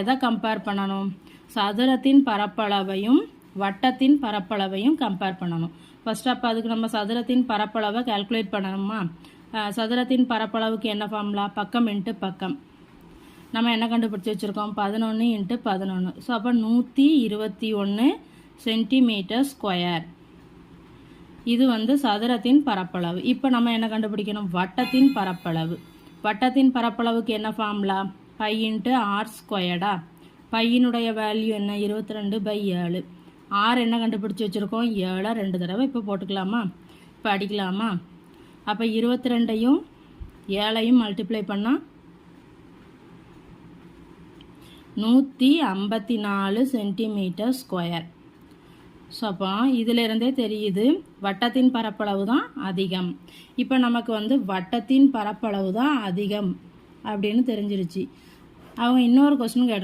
எதை கம்பேர் பண்ணணும்? சதுரத்தின் பரப்பளவையும் வட்டத்தின் பரப்பளவையும் கம்பேர் பண்ணணும். ஃபர்ஸ்ட் அப்போ அதுக்கு நம்ம சதுரத்தின் பரப்பளவை கால்குலேட் பண்ணணுமா? சதுரத்தின் பரப்பளவுக்கு என்ன ஃபார்முலா பக்கம் இன்ட்டு பக்கம். நம்ம என்ன கண்டுபிடிச்சி வச்சுருக்கோம்? பதினொன்று இன்ட்டு பதினொன்று ஸோ அப்போ நூற்றி இருபத்தி ஒன்று சென்டிமீட்டர் ஸ்கொயர் இது வந்து சதுரத்தின் பரப்பளவு. இப்போ நம்ம என்ன கண்டுபிடிக்கணும்? வட்டத்தின் பரப்பளவு. வட்டத்தின் பரப்பளவுக்கு என்ன ஃபார்முலா பை இன்ட்டு ஆர் ஸ்கொயர்டா பையனுடைய வேல்யூ என்ன? இருபத்தி ரெண்டு பை ஏழு. ஆர் என்ன கண்டுபிடிச்சி வச்சுருக்கோம்? ஏழை ரெண்டு தடவை இப்போ போட்டுக்கலாமா? இப்போ அடிக்கலாமா அப்போ இருபத்தி ரெண்டையும் ஏழையும் மல்டிப்ளை பண்ணால் நூற்றி ஐம்பத்தி நாலு சென்டிமீட்டர் ஸ்கொயர் ஸோ அப்போ இதிலிருந்தே தெரியுது வட்டத்தின் பரப்பளவு தான் அதிகம். இப்போ நமக்கு வந்து வட்டத்தின் பரப்பளவு தான் அதிகம். அப்படின்னு தெரிஞ்சிருச்சு. அவங்க இன்னொரு கொஸ்டின் கேட்டு